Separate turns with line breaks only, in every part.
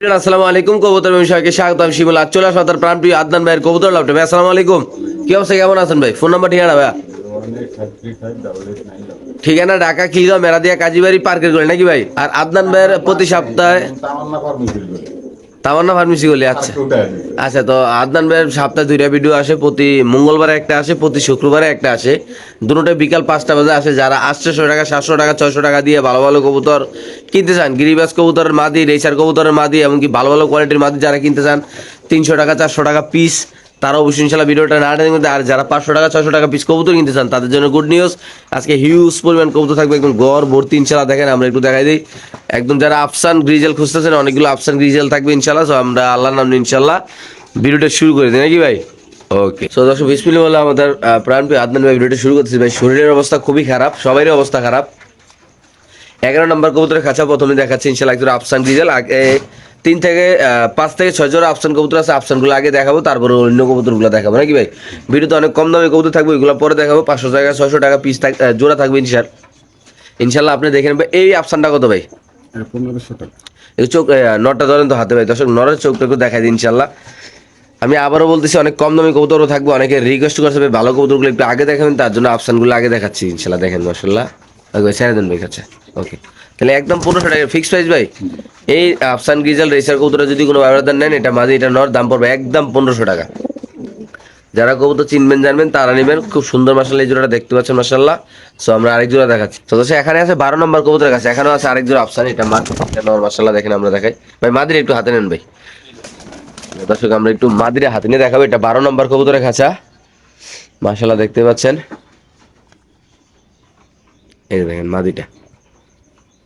আসসালামু আলাইকুম, কবুতর বিষয়কে স্বাগত আমি শিমুল আজ চলে আসলাম তার প্রাণপ্রিয় আদনান ভাইয়ের কবুতর লাভটা ভাই, আসসালামু আলাইকুম। কি অবস্থা, কেমন আছেন ভাই? ফোন নাম্বার ঠিকানা ভাই ঠিকানা ঢাকা খিলগাঁও, মেরাদিয়া, কাজীবাড়ি, পার্কের গলি, নাকি ভাই? আর আদনান ভাইয়ের প্রতি সপ্তাহে তামান্না ফার্মেসি গলি আচ্ছা। আচ্ছা তো আদনান ভাইয়ের সপ্তাহে দুইটা ভিডিও আসে প্রতি মঙ্গলবারে একটা আসে প্রতি শুক্রবারে একটা আসে। দুটোটা বিকাল পাঁচটা বাজে আসে যারা আটশোশো টাকা সাতশো টাকা ছয়শো টাকা দিয়ে ভালো ভালো কবুতর কিনতে চান গিরিবাস কবুতরের মাদি রেসার কবুতরের মাদি এমনকি ভালো ভালো কোয়ালিটির মাদি যারা কিনতে চান তিনশো টাকা চারশো টাকা পিস তারা অবশ্যই ইনশাল্লাহ ভিডিওটা না টেনে কিন্তু আর যারা পাঁচশো টাকা ছয়শো টাকা পিস কবুতর কিনতে চান তাদের জন্য গুড নিউজ আজকে হিউজ পরিমাণ কবুতর থাকবে একদম গড় ভর্তি ইনশাল্লাহ। দেখেন আমরা একটু দেখাই দিই। একদম যারা আফসান গ্রিজেল খুঁজতেছেন অনেকগুলো আফসান গ্রিজেল থাকবে ইনশাল্লাহ। তো আমরা আল্লাহ নাম ইনশাল্লাহ ভিডিওটা শুরু করে দিই। নাকি ভাই? ওকে সো দর্শক বিসমিল্লাহ বলে আমাদের আহ, প্রাণপ্রিয় আদনান ভাই ভিডিওটা শুরু করতেছি। ভাই শরীরের অবস্থা খুবই খারাপ সবারই অবস্থা খারাপ। এগারো নম্বর কবুতরের খাঁচা প্রথমে দেখাচ্ছে ইনশাল্লাহ একজন আফসান ডিজেল আগে তিন থেকে পাঁচ থেকে ছয় জোড়া আফসান কবুতর আছে আফসানগুলো আগে দেখাবো তারপরে অন্য কবুতরগুলো দেখাবো নাকি ভাই? ভিডিওতে অনেক কম দামে কবুতর থাকবে ওইগুলো পরে দেখাবো পাঁচশো টাকা ছয়শো টাকা পিস থাক জোড়া থাকবে ইনশাল। ইনশাল্লাহ আপনি দেখে নেবেন এই আফসানটা কত ভাই?
পনেরোশো টাকা।
এই চোখ নটটা ধরেন তো হাতে ভাই দর্শক নরের চোখটা একটু দেখাই দিই ইনশাল্লাহ। আমি আবারও বলতেছি অনেক কম দামি কবুতরও থাকবে অনেকে রিকোয়েস্ট করছে ভাই ভালো কবুতরগুলো একটু আগে দেখাবেন তার জন্য আফসানগুলো আগে দেখাচ্ছি ইনশাল্লাহ দেখেন মাসাল্লাহ ছেড়ে দেন ভাই কাছে ওকে। তাহলে একদম পনেরোশো টাকা ফিক্স প্রাইস ভাই। এই আফসান গিজাল রেসার কবুতর যদি কোনো ব্যবধান নেন, এটা মাঝে এটা নর, দাম পড়বে একদম পনেরোশো টাকা। যারা কবুতর চিনবেন, জানবেন, তারা নেবেন। খুব সুন্দর মাসাল্লাহ এই জোড়াটা দেখতে পাচ্ছেন মাসাল্লাহ সো আমরা আরেক জোড়া দেখাচ্ছি। তো দর্শক, এখানে আছে বারো নম্বর কবুতরের কাছে। এখানেও আছে আরেক জোড়া আফসান এটা নর মাসাল্লাহ দেখেন আমরা দেখাই। ভাই, মাদির একটু হাতে নেন ভাই। দর্শক, আমরা একটু মাদিরে হাতে নিয়ে দেখাবো। এটা বারো নম্বর কবুতরের খাঁচা। মাসাল্লাহ দেখতে পাচ্ছেন। এই দেখেন, মাদিটা।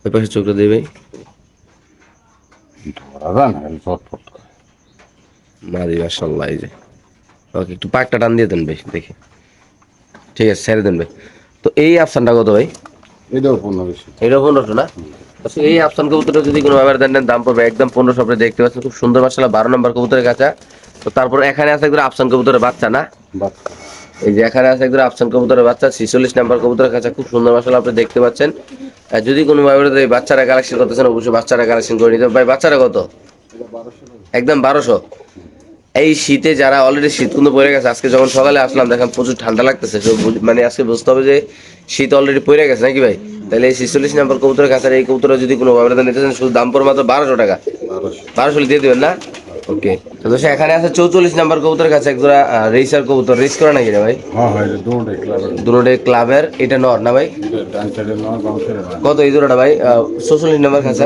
ওই পাশে চোখটা
না
মাদি মাসাল্লাহ এই যে। ওকে একটু পাকটা টান দিয়ে দেন ভাই দেখি। ঠিক আছে ছেড়ে দেন ভাই। তো এই অপশানটা কত ভাই?
এটাও পনেরোশো
এটা পনেরোশো না? আচ্ছা, এই অপশান কবুতরটা যদি কোনো ব্যবহার দেন দাম পড়বে একদম পনেরোশো আপনি দেখতে পাচ্ছেন খুব সুন্দর মাসাল্লাহ বারো নম্বর কবুতরের কাছে তো তারপর এখানে আছে একদম আফসান কবুতরের বাচ্চা না? এই যে এখানে আছে একদম আফসান কবুতরের বাচ্চা ছিচল্লিশ নম্বর কবুতরের কাছে খুব সুন্দর মাসাল্লাহ আপনি দেখতে পাচ্ছেন। যদি কোনো এই বাচ্চারা কালেকশন করতেছেন অবশ্যই বাচ্চারা কালেকশন করে নিতে। ভাই বাচ্চারা কত? একদম বারোশো। এই শীতে যারা অলরেডি শীত কিন্তু পড়ে গেছে আজকে যখন সকালে আসলাম দেখেন প্রচুর ঠান্ডা লাগতেছে। মানে আজকে বুঝতে হবে যে শীত অলরেডি পড়ে গেছে নাকি ভাই? তাহলে এই ছিচল্লিশ নাম্বার কবুতরের কাছে এই কবুতর যদি কোনো ব্যবধান নিতে চান শুধু দাম পড়ে মাত্র বারোশো টাকা।
বারোশো।
দিয়ে দেবেন না? ওকে তো দোষে এখানে আছে চৌচল্লিশ নাম্বার কবুতরের কাছে একজোড়া রেসার কবুতর। রেস করে নাকি রে ভাই?
হ্যাঁ হয়
দুটোটে ক্লাবের এটা নর না ভাই? কত এই জোড়াটা ভাই? চৌচল্লিশ নাম্বার কাছে?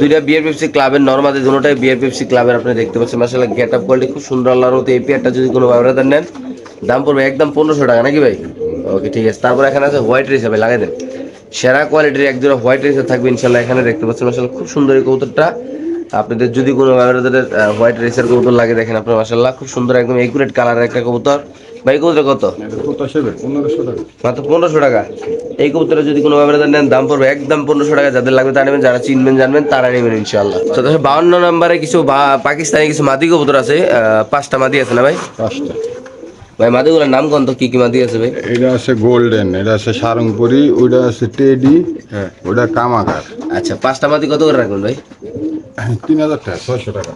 দুইটা বিয়ার পেপসি ক্লাবের নর্মাদি দুটোটাই বিয়ার পেপসি ক্লাবের আপনি দেখতে পাচ্ছেন। মাসাল্লাহ গেট আপ কোয়ালিটি খুব সুন্দর আল্লাহর মতো এই পেয়ারটা যদি কোনো ব্যবহার নেন দাম পড়বে একদম পনেরোশো টাকা নাকি ভাই? ওকে ঠিক আছে। তারপর এখানে আছে হোয়াইট রেস হবে লাগাই দেন। সেরা কোয়ালিটির এক জোড়া হোয়াইট রেসে থাকবে ইনশাল্লাহ এখানে দেখতে পাচ্ছেন। মাসাল্লাহ খুব সুন্দর এই কবুতরটা। আপনাদের যদি কোনো ব্যবহারের হোয়াইট রেসের কবুতর লাগে দেখেন আপনার মাসাল্লাহ খুব সুন্দর একদম একুরেট কালারের একটা কবুতর। ভাই কবুতর কত? মাত্র পনেরোশো টাকা। এই কবুতরে যদি কোনো ব্যবহার নেন দাম পড়বে একদম পনেরোশো টাকা। যাদের লাগবে তারা নেবেন যারা চিনবেন জানবেন তারা নেবেন ইনশাল্লাহ তো বাউন্ন নম্বরে কিছু পাকিস্তানি কিছু মাদি কবুতর আছে পাঁচটা মাদি আছে না ভাই?
পাঁচটা।
ভাই মাদিগুলোর নাম কোন তো? কি কি মাদি আছে ভাই?
এটা আছে গোল্ডেন এটা আছে সারংপুরি ওইটা আছে টেডি হ্যাঁ। ওটা কামাকার।
আচ্ছা পাঁচটা মাদি কত করে রাখবেন ভাই?
তিন হাজার টাকা ছয়শো টাকা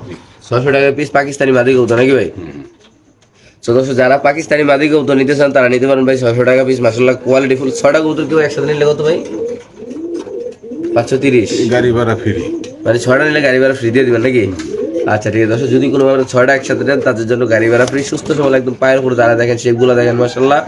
ছশো টাকা পিস পাকিস্তানি মাদি কবুতর নাকি ভাই? সদস্য যারা পাকিস্তানি মাদি কবুতর নিতে চান তারা নিতে পারেন ভাই ছশো টাকা পিস মাসাল্লাহ কোয়ালিটি ফুল ছটা কবুতর কেউ একসাথে নিলে কত ভাই? পাঁচশো তিরিশ।
গাড়ি ভাড়া ফ্রি
মানে ছয়টা নিলে গাড়ি ভাড়া ফ্রি দিয়ে দিবেন নাকি? আচ্ছা ঠিক আছে। দর্শক যদি কোনো ভাবে ছয়টা একসাথে নেন তাদের জন্য গাড়ি ভাড়া ফ্রি সুস্থ সবল একদম পায়ের উপরে দাঁড়া দেখেন সেগুলো দেখেন মাসাল্লাহ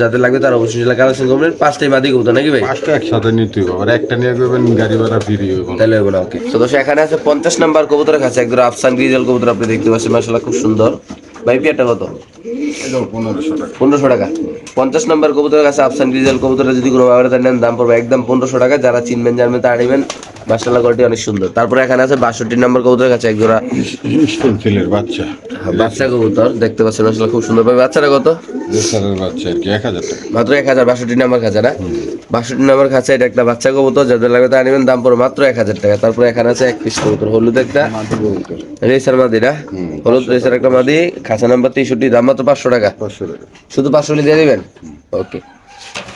যাদের লাগবে তারা অবশ্যই জেলা কালেকশন করবেন পাঁচটাই বাদি করব নাকি ভাই?
পাঁচটা একসাথে নিতে হবে। আর একটা নিয়ে করবেন গাড়ি ভাড়া ফ্রি হবে
তাহলে হবে না ওকে তো দর্শক এখানে আছে পঞ্চাশ নাম্বার কবুতরের কাছে। একদম আফসান গ্রিজাল কবুতর আপনি দেখতে পাচ্ছেন। মাসাল্লাহ খুব সুন্দর। ভাই পিয়ারটা কত?
পনেরোশো টাকা।
পঞ্চাশ নম্বর কবুতরের কাছে আফসান গ্রিজেল কবুতরের যদি কোনো ব্যবহার নেন দাম পড়বে একদম পনেরোশো টাকা। যারা চিনবেন জানবেন তারা নেবেন। মাসাল্লাহ কোয়ালিটি অনেক সুন্দর। তারপরে এখানে আছে বাষট্টি নম্বর কবুতরের কাছে এক জোড়া।
স্টেনসিলের বাচ্চা।
বাচ্চা কবুতর দেখতে পাচ্ছেন মাসাল্লাহ খুব সুন্দর। ভাই বাচ্চারা কত?
বাচ্চা আর কি এক হাজার
মাত্র এক হাজার বাষট্টি নাম্বার খাঁচা না? বাষট্টি নাম্বার খাঁচা এটা একটা বাচ্চা কবুতর যাদের লাগবে তারা নেবেন দাম পড়বে মাত্র এক হাজার টাকা। তারপরে এখানে আছে এক পিস কবুতর হলুদ একটা রেসার মাদি না? হলুদ রেসার একটা মাদি খাঁচা নাম্বার তেষট্টি দাম মাত্র পাঁচশো
পাঁচশো টাকা?
শুধু পাঁচশো হলে দিয়ে দেবেন? ওকে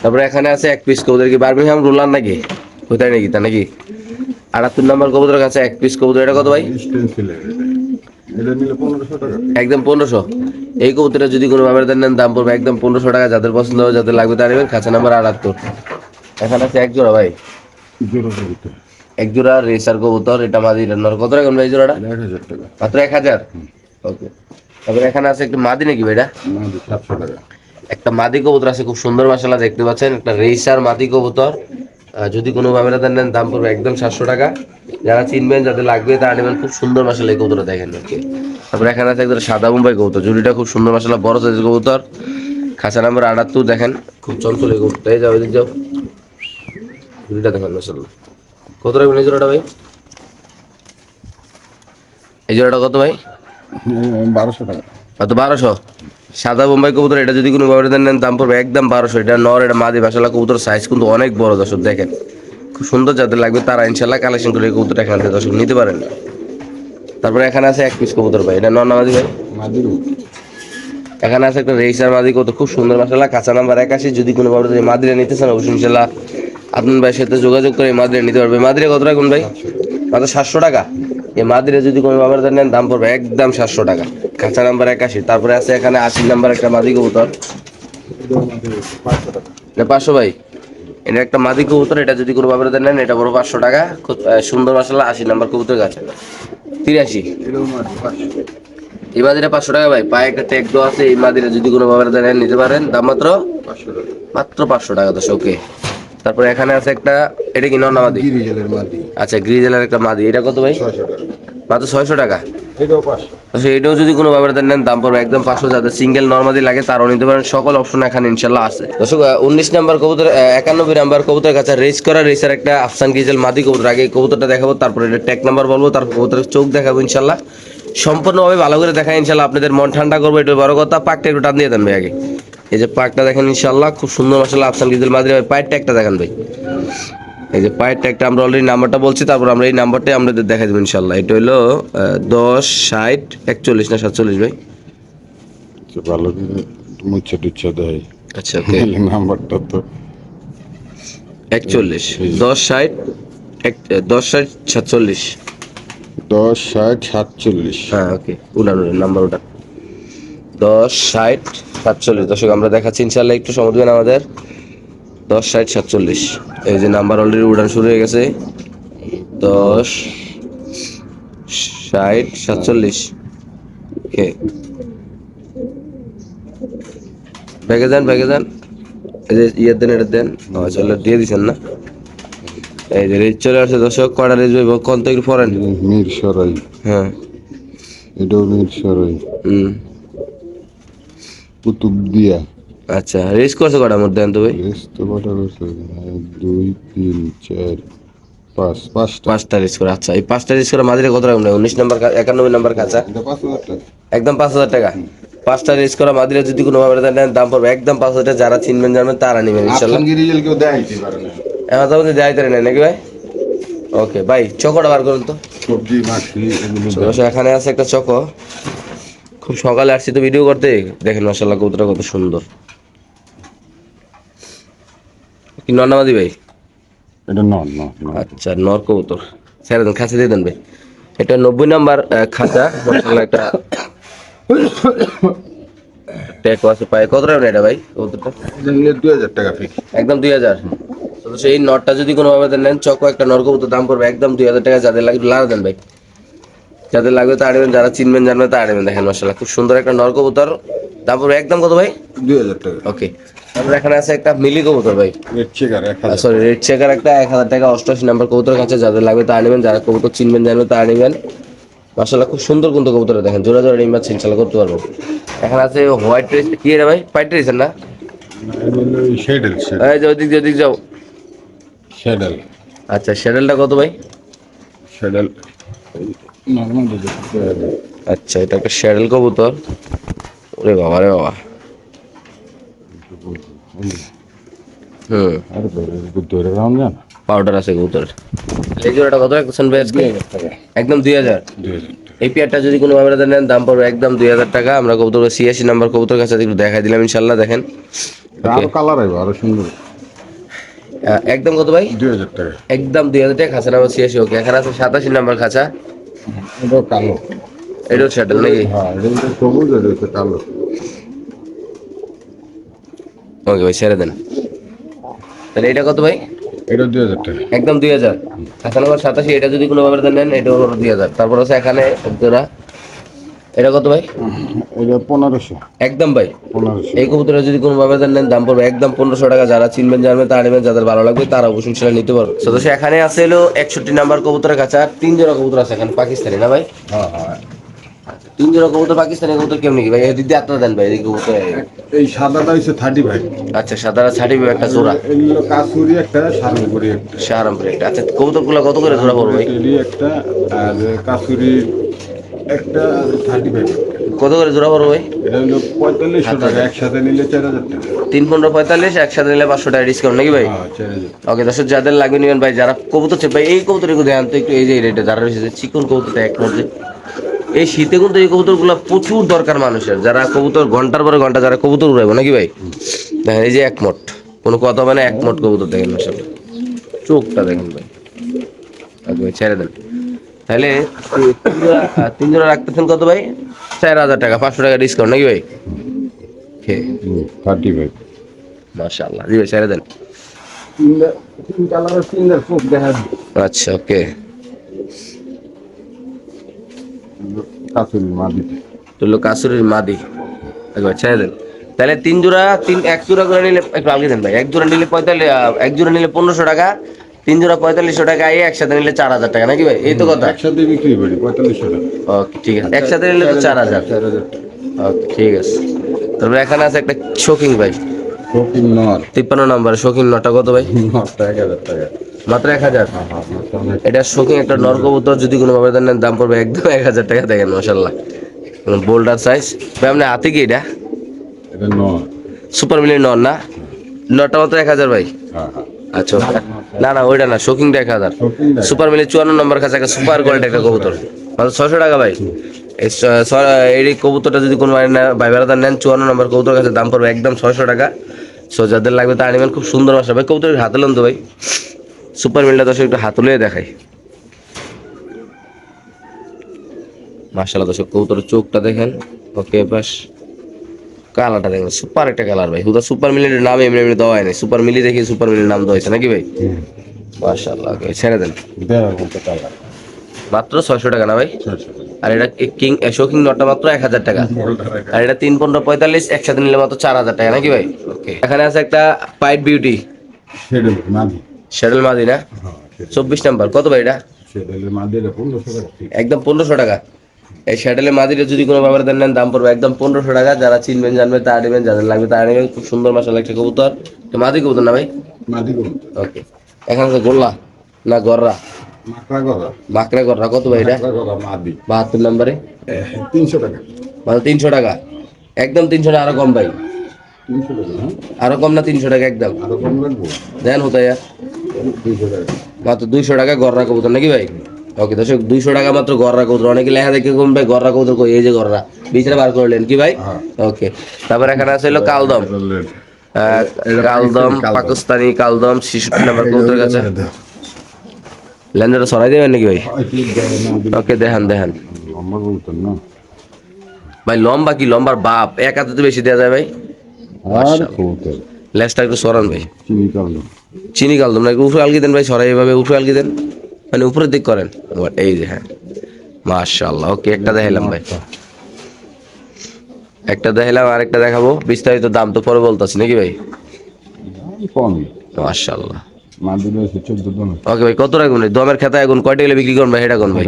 তারপরে এখানে আছে এক পিস কবুতর কি বার্মিংহাম রুলার নাকি? কোথায় নাকি তা নাকি? আটাত্তর নাম্বার কবুতরের কাছে এক পিস কবুতর এটা কত ভাই?
টাকা।
একদম পনেরোশো? এই কবুতরটা যদি কোনো ভাবে নেন দাম পড়বে একদম পনেরোশো টাকা। যাদের পছন্দ হবে যাদের লাগবে তা নেবেন। খাঁচা নাম্বার আটাত্তর। এখানে আছে এক জোড়া ভাই। এক জোড়া রেসার কবুতর এটা মাদি রান্নার। কত রাখুন ভাই জোড়াটা?
এক হাজার টাকা।
মাত্র এক হাজার? ওকে তারপরে এখানে আছে একটু মাদি নাকি ভাই এটা
আমাদের সাতশো টাকা।
একটা মাদি কবুতর আছে খুব সুন্দর মশলা দেখতে পাচ্ছেন। একটা রেসার মাদি কবুতর। যদি কোনো ভাবে নেন দাম পড়বে একদম সাতশো টাকা। যারা চিনবেন যাদের লাগবে তারা নেবেন। খুব সুন্দর মশলা এই কবুতরটা দেখেন ওকে তারপরে এখানে আছে একদম সাদা মুম্বাই কবুতর। জুড়িটা খুব সুন্দর মশলা বড় সাইজের কবুতর। খাঁচা নাম্বার আটাত্তর দেখেন। খুব চঞ্চল এই কবুতরটা। এই যাও এদিক যাও। জুড়িটা দেখেন মশলা কত রাখবেন এই জোড়াটা ভাই? এই জোড়াটা কত ভাই?
বারোশো টাকা।
বারোশো? সাদা বোম্বাই কবুতর এটা যদি কোনো ব্যবহার নেন দাম পড়বে একদম বারোশো। এটা নর এটা মাদি বাসালা কবুতর সাইজ কিন্তু অনেক বড় দর্শক দেখেন। খুব সুন্দর যাদের লাগবে তারা ইনশাল্লাহ কালেকশন করে এই কবুতরটা এখান থেকে দর্শক নিতে পারেন। তারপরে এখানে আছে এক পিস কবুতর ভাই এটা নর না মাদি ভাই? এখানে আছে একটা রেসার মাদি কত খুব সুন্দর মাসালা কাঁচা নাম্বার একাশি যদি কোনো ব্যবহার মাদিরা নিতে চান অবশ্যই ইনশাল্লাহ আপনার ভাইয়ের সাথে যোগাযোগ করে মাদিরা নিতে পারবে। মাদিরা কত রাখুন ভাই? মাত্র সাতশো টাকা? এই মাদিরা যদি কোনো ব্যবহার নেন, দাম পড়বে একদম সাতশো টাকা। কাঁচা নাম্বার একাশি, তারপরে আছে এখানে আশি নাম্বার একটা মাদি কবুতর।
পাঁচশো
ভাই। এটা একটা মাদি কবুতর, এটা যদি কোনো ব্যবহার নেন, এটা বড় পাঁচশো টাকা। খুব সুন্দর মাসালা আশি নাম্বার কবুতর গাছ তিরাশি। এই মাদিরা পাঁচশো টাকা ভাই। পায়ে একটা ট্যাগ দেওয়া আছে, এই মাদিরা যদি কোনো ব্যবহার নেন, নিতে পারেন, দাম মাত্র মাত্র পাঁচশো টাকা দশ ওকে তারপরে এখানে আছে একটা এটা কি নন্না মাদি?
গিরিজেলের মাদি।
আচ্ছা গ্রিজেলের একটা মাদি। এটা কত ভাই?
ছয়শো টাকা।
মাত্র ছয়শো টাকা?
এটাও পাঁচশো।
তো এটাও যদি কোনো ব্যাপারে নেন দাম পড়বে একদম পাঁচশো যাদের সিঙ্গেল নর্মাদি লাগে তারও নিতে পারেন। সকল অপশন এখানে ইনশাল্লাহ আছে। দর্শক উনিশ নাম্বার কবুতর আহ, একানব্বই নাম্বার কবুতর কাছে রেস করা রেসের একটা আফসান গিজেল মাদি কবুতর। আগে কবুতরটা দেখাবো তারপরে এটা ট্যাগ নাম্বার বলব তারপর কবুতরের চোখ দেখাবো ইনশাল্লাহ। সম্পূর্ণভাবে ভালো করে দেখা ইনশাল্লাহ। আপনাদের মন ঠান্ডা করব এটা বড় কথা পাকটা একটু টান দিয়ে দেন ভাই আগে। এই যে পাকটা দেখেন ইনশাল্লাহ খুব সুন্দর মশলা আফসান গিজেল মাদি ভাই পায়ের ট্যাগটা দেখেন ভাই। এই যে পায়ের ট্যাগটা আমরা অলরেডি নাম্বারটা বলছি তারপর আমরা এই নাম্বারটাই আমাদের দেখা দেবো ইনশাল্লাহ এটা হলো দশ ষাট একচল্লিশ না সাতচল্লিশ ভাই?
ভালো মুচ্ছা টুচ্ছা দেয়
আচ্ছা
নাম্বারটা তো
একচল্লিশ দশ ষাট এক দশ ষাট সাতচল্লিশ।
দশ ষাট সাতচল্লিশ।
হ্যাঁ ওকে উড়ান উড়ান নাম্বার ওটা। দশ ষাট সাতচল্লিশ। দর্শক আমরা দেখাচ্ছি ইনশাল্লাহ একটু সময় দেবেন আমাদের। দশ ষাট সাতচল্লিশ। এই যে নাম্বার অলরেডি উড়ান শুরু হয়ে গেছে। দশ ষাট সাতচল্লিশ। ওকে ব্যাগে দেন ব্যাগে দেন এই যে ইয়ে দেন এটা দেন। চলে দিয়ে দিছেন না? এই যে রেজ চলে আসছে দর্শক কটা রেজ হইব কোন তো একটু ফরেন
মির সরাই।
হ্যাঁ।
এটাও মির সরাই।
হুম।
কুতুব দিয়া।
আচ্ছা রেস করছে কটার মধ্যে দেন তো ভাই?
রেস তো কটা করছে দুই তিন চার পাঁচ পাঁচটা।
পাঁচটা রেস করে আচ্ছা এই পাঁচটা রেস করে মাঝে কত টাকা উনিশ নাম্বার একানব্বই নাম্বার কাঁচা? একদম পাঁচ হাজার টাকা? পাঁচটা রেস করা মাদিরা যদি কোনো ভাবে নেন দাম পড়বে। একদম পাঁচ হাজার যারা চিনবেন জানবেন তারা নেবেন ইনশাল্লাহ
কেউ দেখাইতে পারে না?
তো আমাদের যাইতে নেই নাকি ভাই? ওকে ভাই চকোটা বার করুন তো।
সবজি মাছি
এখানে আছে একটা চকো। খুব সকালে আসছি তো ভিডিও করতে। দেখেন মাসাল্লাহ কবুতরটা কত সুন্দর। কি নন্নামাদি ভাই?
এটা নন।
আচ্ছা নর কবুতর। ছেড়ে দেন খাঁচা দিয়ে দেন ভাই। এটা নব্বই নাম্বার খাঁচা। মাশাআল্লাহ একটা ট্যাকও আছে পায়ে। কত টাকা এটা ভাই কবুতরটা?
দুই হাজার টাকা ফিক্স
একদম দুই হাজার। তো সেই নটটা যদি কোনোভাবে নেন চকো একটা নর কবুতর দাম পড়বে একদম দুই হাজার টাকা। যাদের লাগবে লাড়া দেন ভাই। যাদের লাগবে তা আড়বেন যারা চিনবেন জানবেন তা আড়বেন দেখেন মাসাল্লাহ খুব সুন্দর একটা নর কবুতর। তারপর একদম কত ভাই?
দুই হাজার টাকা।
ওকে তারপরে এখানে আছে একটা মিলি কবুতর ভাই।
Red checker
sorry red checker একটা এক হাজার টাকা অষ্টআশি নাম্বার কবুতর কাছে যাদের লাগবে তা নেবেন যারা কবুতর চিনবেন জানবেন তা নেবেন মাসাল্লাহ খুব সুন্দর কিন্তু কবুতর দেখেন জোড়া জোড়া ডিম বাচ্চা ইনশাল্লাহ করতে পারব। এখানে আছে হোয়াইট রেস কি এটা ভাই? হোয়াইট রেসের না?
শেডেল
এই যে ওদিক ওদিক যাও।
শেডেল
আচ্ছা শ্যাডেলটা কত ভাই?
শেডেল
আচ্ছা এটা একটা শ্যাডেল কবুতর। ওরে বাবা রে বাবা। হুম। পাউডার আছে কবুতর এই জোড়াটা কত রাখছেন ভাই আজকে? একদম দুই হাজার? এই পেয়ারটা যদি কোনো ভাবে নেন দাম পড়বে একদম দুই হাজার টাকা। আমরা কবুতর সিএসি নাম্বার কবুতর কাছে একটু দেখাই দিলাম ইনশাল্লাহ দেখেন।
আরও কালার আইব আরও সুন্দর।
একদম কত ভাই?
দুই হাজার টাকা।
একদম দুই হাজার টাকা খাঁচা নাম্বার ছিয়াশি ওকে এখানে আছে সাতাশি নাম্বার খাঁচা।
এটা কালো।
এটাও সেটেল নাকি?
হ্যাঁ এটা সবুজ এটা কালো।
ওকে ভাই ছেড়ে দেন। তাহলে এটা কত ভাই?
এটা দুই হাজার টাকা।
একদম দুই হাজার। এখানে আবার সাতাশি এটা যদি কোনো ব্যাপারে নেন এটা হলো দুই হাজার। তারপর আছে এখানে জোড়া এটা কত ভাই?
এটা পনেরোশো।
একদম ভাই।
পনেরোশো।
এই কবুতরের যদি কোনো ভাবে নেন দাম পড়বে একদম পনেরোশো টাকা। যারা চিনবেন জানবেন তারা নেবেন যাদের ভালো লাগবে তারা অবশ্যই সেটা নিতে পারবে। সদস্য এখানে আছে হলো একষট্টি নাম্বার কবুতরের কাছে আর তিন জোড়া কবুতর আছে এখানে পাকিস্তানি না ভাই?
হ্যাঁ হ্যাঁ।
তিন জোড়া কবুতর পাকিস্তানি কবুতর কেমনি ভাই এদিকে আপনারা দেন ভাই এদিকে কবুতর।
এই সাদাটা হচ্ছে থার্টি ফাইভ
আচ্ছা সাদারা ছাড়ি একটা জোড়া।
এগুলো কাসুরি একটা
আচ্ছা কবুতর কত করে জোড়া পড়বে ভাই?
একটা আর কাসুরি একটা থার্টি ফাইভ
কত করে জোড়া পড়বে ভাই?
পঁয়তাল্লিশশো টাকা একসাথে নিলে চার হাজার টাকা।
তিন পনেরো পঁয়তাল্লিশ একসাথে নিলে পাঁচশো টাকা ডিসকাউন্ট নাকি ভাই?
হ্যাঁ
ওকে দর্শক যাদের লাগবে নিবেন ভাই যারা কবুতর ভাই এই কবুতর একটু দেখান তো একটু এই যে রেটে যারা রয়েছে চিকন কবুতরটা এক মধ্যে এই শীতে কিন্তু এই কবুতরগুলো প্রচুর দরকার মানুষের। যারা কবুতর ঘণ্টার পরে ঘণ্টা যারা কবুতর উড়াইবো নাকি ভাই? দেখেন এই যে এক মট কোনো কথা মানে এক মট কবুতর দেখেন মাসে চোখটা দেখেন ভাই। ভাই ছেড়ে দেন। তাহলে এই তিন জোড়া আহ, তিন জোড়া রাখতেছেন কত ভাই? চার হাজার টাকা পাঁচশো টাকা ডিসকাউন্ট নাকি ভাই?
থার্টি ফাইভ
মাশাআল্লাহ জি ভাই ছেড়ে দেন। আচ্ছা ওকে।
কাসুরি মাদিতে
তুলো কাসুরের মাদি। একবার ছেড়ে দেন। তাহলে তিন জোড়া তিন এক জোড়া করে নিলে একটু আগে দেন ভাই এক জোড়া নিলে পঁয়তাল্লিশ এক জোড়া নিলে পনেরোশো টাকা তিন জোড়া পঁয়তাল্লিশশো টাকা এই একসাথে নিলে চার হাজার টাকা নাকি ভাই? এই তো কথা।
একসাথে বিক্রি করি পঁয়তাল্লিশশো টাকা।
ওকে ঠিক আছে। একসাথে নিলে তো চার হাজার
চার হাজার।
ওকে ঠিক আছে। তারপরে এখানে আছে একটা শৌখিন ভাই। তিপ্পান্ন নম্বর শৌখিন নটা কত ভাই?
এক হাজার টাকা।
মাত্র এক হাজার?
হ্যাঁ হ্যাঁ
এটা শৌখিন একটা নর কবুতর যদি কোনো ভাবে দাম পড়বে একদম এক হাজার টাকা দেখেন মাসাল্লাহ বোল্ডার সাইজ। ভাই আপনি হাতে কি এটা? সুপার মিলিয়ন নন না? নটা মাত্র এক হাজার ভাই।
হ্যাঁ হ্যাঁ।
আচ্ছা না না ওইটা না শোকিংটা এক হাজার। সুপার মিলে চুয়ান্ন নম্বর কাছে একটা সুপার কোয়ালিটি একটা কবুতর। মাত্র ছশো টাকা ভাই। এই কবুতরটা যদি কোনো ভাই বেড়াদার নেন চুয়ান্ন নম্বর কবুতর কাছে দাম পড়বে একদম ছয়শো টাকা। সো যাদের লাগবে তারা নেবেন খুব সুন্দর বাসা ভাই কবুতর হাতে লোন তো ভাই। সুপার মিলটা দর্শক একটু হাতুলে দেখাই। মার্শাল্লাহ দর্শক কবুতরের চোখটা দেখেন। ওকে বাস কালারটা দেখেন সুপার একটা কালার ভাই। হুদা সুপার মিলির নাম এমনি এমনি দেওয়া হয়নি সুপার মিলি দেখে সুপার মিলির নাম দেওয়া হয়েছে নাকি ভাই? মার্শাল্লাহ ওকে ছেড়ে দেন। মাত্র ছয়শো টাকা না ভাই? আর এটা কিং শোকিং নটটা মাত্র এক হাজার টাকা। আর এটা তিন পনেরো পঁয়তাল্লিশ একসাথে নিলে মাত্র চার হাজার টাকা নাকি ভাই? ওকে। এখানে আছে একটা পাইট বিউটি।
সেডেল মাদি।
না?
হ্যাঁ
চব্বিশ নাম্বার কত ভাই এটা? একদম পনেরোশো টাকা। এই শ্যাটেলের মাদিটা যদি কোনো ব্যাপারে দেন নেন দাম পড়বে একদম পনেরোশো টাকা। যারা চিনবেন জানবেন তা নেবেন যাদের লাগবে তা নেবেন। খুব সুন্দর মাসাল একটা কবুতর। মাদি কবুতর না ভাই?
মাদি কোন
ওকে। এখানে গোল্লা না গররা?
মাকড়া
গররা। কত ভাই এটা? বাহাত্তর নম্বরে?
তিনশো টাকা।
মানে তিনশো টাকা। একদম তিনশো টাকা আরও কম ভাই।
হ্যাঁ?
আরও কম না তিনশো টাকা একদম? দেন
টাকা।
মাত্র দুইশো টাকা গররা কবুতর নাকি ভাই? ওকে দর্শক দুইশো টাকা মাত্র গররা কবুতর। অনেকে লেখা দেখে কম ভাই গররা কবুতর কই? এই যে গররা। বিচারে বার করলেন কি ভাই?
হ্যাঁ।
ওকে তারপর এখানে আছে হলো কালদম। কালদম। পাকিস্তানি কালদম শিশুটি নাম্বার কবুতর কাছে। লেন্দারটা সরাই দেবেন নাকি ভাই? ওকে দেখান দেখান। ভাই লম্বা কি লম্বার বাপ? এক হাতে তো বেশি দেওয়া যায় ভাই। লেজটা একটু সরান ভাই।
চিনি কালদম।
চিনি কালদম। নাকি উপরে আলগি দেন ভাই সরাই এভাবে উপরে আলগি দেন। মানে উপরের দিক করেন। এই যে হ্যাঁ। মাশাআল্লাহ ওকে একটা দেখাইলাম ভাই। একটা দেখাইলাম আরেকটা দেখাবো। বিস্তারিত দাম তো পরে বলতেছি নাকি ভাই?
জন
ওকে ভাই কত রাখবেন? দমের খেতা এখন কয়টা গেলে বিক্রি করবেন ভাই? এটা কোন ভাই?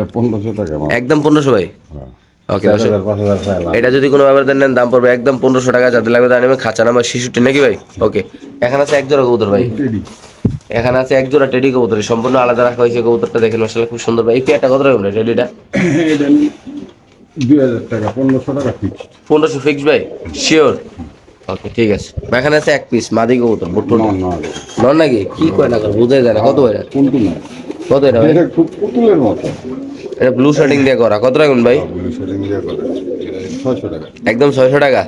একদম পনেরোশো ভাই?
হ্যাঁ।
ওকে। এটা যদি কোনো ব্যাপারে দেন নেন দাম পড়বে একদম পনেরোশো টাকা। যাদের লাগবে তা নেবেন। খাঁচা নাম্বার শিশুটি নাকি ভাই? ওকে এখানে আছে এক জোড়া কবুতর ভাই। এখানে আছে এক জোড়া টেডি কবুতর সম্পূর্ণ আলাদা রাখা হয়েছে কবুতরটা দেখেন মাসাল্লাহ খুব সুন্দর। ভাই এই পেয়ারটা কত রাখবেন টেডিটা
দুই হাজার টাকা পনেরোশো টাকা
পনেরোশো ফিক্স ভাই? শিওর ওকে ঠিক আছে। এখানে আছে এক পিস মাদি কবুতর
না
নন নাকি? কি কয় না করে বুঝাই যায় না কত
না
কত এটা
এটা খুব পুতুলের মতো।
এটা ব্লু শার্টিং দিয়ে করা কত রাখবেন ভাই?
সেটা মিলিয়ে করে। এটা ছয়শো টাকা।
একদম ছয়শো টাকা?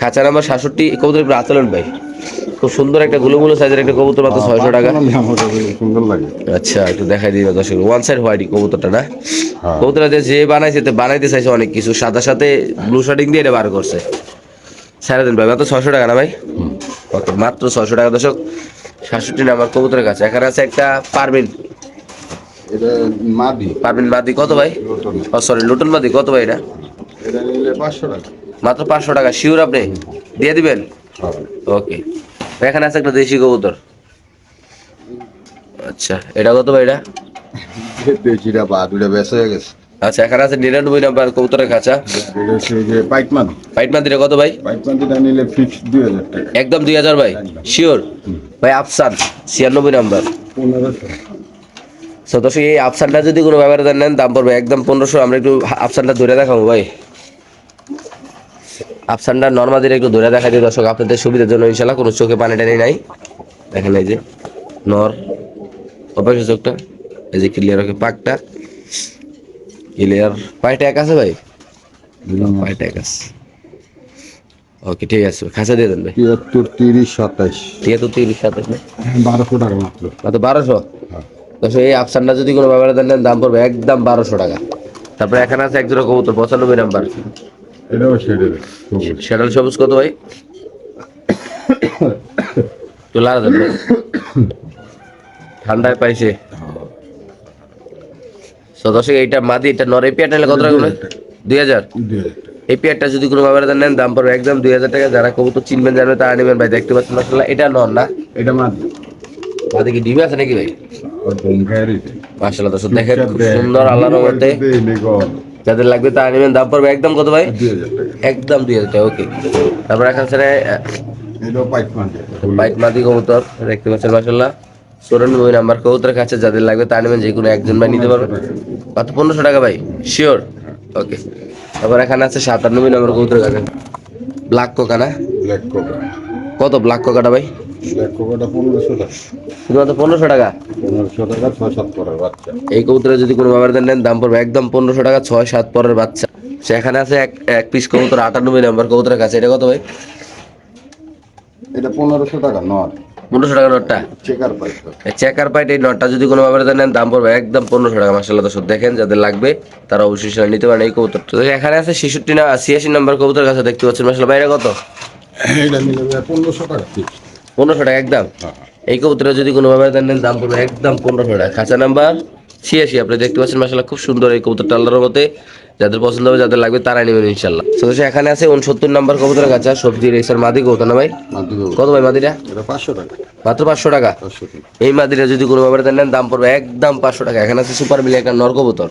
খাঁচা নাম্বার সাতষট্টি কবুতর আচলেন ভাই। খুব সুন্দর একটা গুলো গুলো সাইজের একটা কবুতর মাত্র ছয়শো টাকা।
সুন্দর লাগে।
আচ্ছা একটু দেখাই দিই দর্শক ওয়ান সাইড হোয়াইট কবুতরটা না?
হ্যাঁ।
কবুতরটা যে- বানাইছে তো বানাইতে চাইছে অনেক কিছু। সাদা সাথে ব্লু শার্টিং দিয়ে এটা বার করছে। সাড়ে দিন ভাই মাত্র ছয়শো টাকা না ভাই? ওকে মাত্র ছয়শো টাকা দর্শক সাতষট্টি নাম্বার কবুতরের কাছে। এখানে আছে একটা পারমিন পারমিন মাদি। কত ভাই? সরি লুটন মাদি কত ভাই এটা?
এটা পাঁচশো টাকা।
মাত্র পাঁচশো টাকা শিওর আপনি? দিয়ে দিবেন? ওকে। এখানে আছে একটা দেশি কবুতর। আচ্ছা এটা কত ভাই এটা
দেশিটা বা দুটা বেঁচে হয়ে গেছে।
আচ্ছা এখানে আছে নিরানব্বই নাম্বার কবুতরের কাছা
এটা হচ্ছে যে পাইক মাদি
পাইট মাদিটা কত ভাই?
পাইক মাদিটা নিলে ফিক্সড দুই হাজার টাকা।
একদম দুই হাজার ভাই শিওর ভাই আফসান ছিয়ানব্বই নাম্বার। দর্শক এই আফসানটা যদি কোনো ব্যাপারে নেন দাম পড়বে একদম পনেরোশো। আমরা একটু আফসানটা ধরে দেখাবো ভাই। আফসানটা নর্মাদির একটু ধরে দেখা দিই দর্শক আপনাদের সুবিধার জন্য ইনশাল্লাহ কোনো চোখে পানি টানি নাই। দেখেন এই যে নর অপারেশন চোখটা এই যে ক্লিয়ার ওকে পাকটা। ক্লিয়ার পাইটা এক আছে ভাই? পাইটা এক আছে। ওকে ঠিক আছে খাঁচা দিয়ে দেন ভাই।
তিয়াত্তর তিরিশ
ঠিক আছে তিরিশ সাতাশ
বারোশো টাকা মাত্র।
মাত্র বারোশো?
হ্যাঁ।
দর্শক এই আফসানটা যদি কোনো ব্যাপারে দেন দাম পড়বে একদম বারোশো টাকা। তারপরে এখানে আছে একজোড়া কবুতর পঁচানব্বই নাম্বার।
এটাও সবুজ
সবুজ কত ভাই? একটু লাড়া দেন ঠান্ডায় পাইছে। দর্শক এইটা মাদি এটা নর এই পেয়ারটা কত টাকা দুই হাজার?
দুই হাজার। টাকা।
এই পেয়ারটা যদি কোনো ব্যাপারে নেন দাম পড়বে একদম দুই হাজার টাকা। যারা কবুতর চিনবেন জানবেন তারা নেবেন ভাই। দেখতে পাচ্ছেন মাসাল্লাহ এটা নর না?
এটা মাদি।
মাদি কি ডিমে আছে নাকি ভাই। মাসাল্লাহ দর্শক দেখেন খুব সুন্দর আল্লাহর
গো।
যাদের লাগবে তারা নেবেন। দাম পড়বে একদম কত ভাই? একদম দুই হাজার টাকা ওকে তারপর এখান
এটাও পাইক মাদি
কবুতর দেখতে পাচ্ছেন মাসাল্লাহ চৌরানব্বই নাম্বার কবুতর কাছে যাদের লাগবে তা নেবেন যে কোনো একজন ভাই নিতে পারবেন মাত্র পনেরোশো টাকা ভাই শিওর ওকে তারপর এখানে আছে সাতানব্বই নম্বর কবুতর কাছে। ব্ল্যাক কোকা না?
ব্ল্যাক কোকা।
কত ব্ল্যাক কোকাটা ভাই?
পনেরোশো টাকা।
শুধুমাত্র পনেরোশো টাকা?
পনেরোশো টাকা ছয় সাত পরের বাচ্চা।
এই কবুতরে যদি কোনো নেন দাম পড়বে একদম পনেরোশো টাকা ছয় সাত পরের বাচ্চা। সেখানে আছে এক এক পিস কবুতর আটানব্বই নাম্বার কবুতরের কাছে। এটা কত ভাই?
এটা পনেরোশো টাকা নট।
পনেরোশো টাকা নোটটা?
চেকার
পাইট এই নটটা যদি কোনো ব্যাপারে নেন দাম পড়বে একদম পনেরোশো টাকা। মাসাল্লাহ দর্শক দেখেন যাদের লাগবে তারা অবশ্যই সেটা নিতে পারেন এই তো এখানে আছে ছেষট্টি না ছিয়াশি নম্বর কবুতর কাছে দেখতে পাচ্ছেন। মাসাল্লাহ বাইরে কত?
এটা নিলে পনেরোশো টাকা
পনেরোশো টাকা একদম? এই কবুতরে যদি কোনো ব্যাপারে নেন দাম পড়বে একদম পনেরোশো টাকা। খাঁচা নাম্বার ছিয়াশি আপনি দেখতে পাচ্ছেন মাসাল্লাহ খুব সুন্দর এই কবুতরটা আল্লাহর মতে যাদের পছন্দ হবে যাদের লাগবে তারাই নেবেন ইনশাল্লাহ তো এখানে আছে উনসত্তর নম্বর কবুতরের কাছে সবজি রেসার মাদি কবুতর না ভাই? কত ভাই মাদিটা?
পাঁচশো টাকা।
মাত্র পাঁচশো টাকা? এই মাদিরা যদি কোনো ব্যাপারে নেন দাম পড়বে একদম পাঁচশো টাকা। এখানে আছে সুপার মিলে একটা নর কবুতর।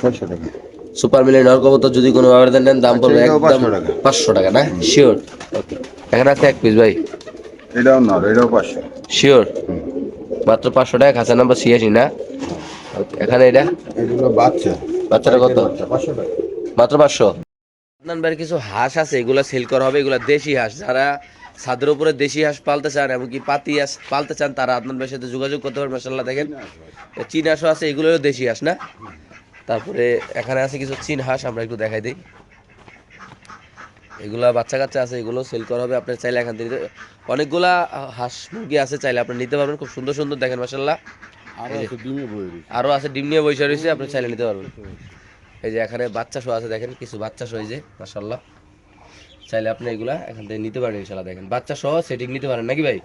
ছয়শো টাকা।
সুপার মিলে নর কবুতর যদি কোনো ব্যাপারে নেন দাম পড়বে একদম পাঁচশো টাকা। না? শিওর এখানে আছে এক পিস ভাই।
এটাও নট এটাও পাঁচশো।
শিওর মাত্র পাঁচশো টাকা খাঁচা নাম্বার ছিয়াশি না? এখানে এটা?
এগুলো বাচ্চা।
বাচ্চাটা কত?
পাঁচশো টাকা।
মাত্র পাঁচশো? আপনার বাড়ির কিছু হাঁস আছে এগুলো সেল করা হবে এগুলো দেশি হাঁস। যারা ছাদের উপরে দেশি হাঁস পালতে চান এমনকি পাতি হাঁস পালতে চান তারা আপনার বাড়ির সাথে যোগাযোগ করতে পারেন মাসাল্লাহ দেখেন। চীন হাঁসও আছে এগুলো দেশি হাঁস না? তারপরে এখানে আছে কিছু চীন হাঁস আমরা একটু দেখাই দিই। এগুলা বাচ্চা কাচ্চা আছে এগুলো সেল করা হবে আপনার চাইলে এখান থেকে। অনেকগুলো হাঁস মুরগি আছে চাইলে আপনি নিতে পারবেন খুব সুন্দর সুন্দর দেখেন মাসাল্লাহ
আর আছে ডিমে
আরও আছে ডিম নিয়ে বসে রয়েছে আপনি চাইলে নিতে পারবেন। এই যে এখানে বাচ্চা শো আছে দেখেন কিছু বাচ্চা শো যে মাসাল্লাহ চাইলে আপনি এগুলা এখান থেকে নিতে পারেন ইনশাল্লাহ দেখেন। বাচ্চা সহ সেটিং নিতে পারেন নাকি ভাই?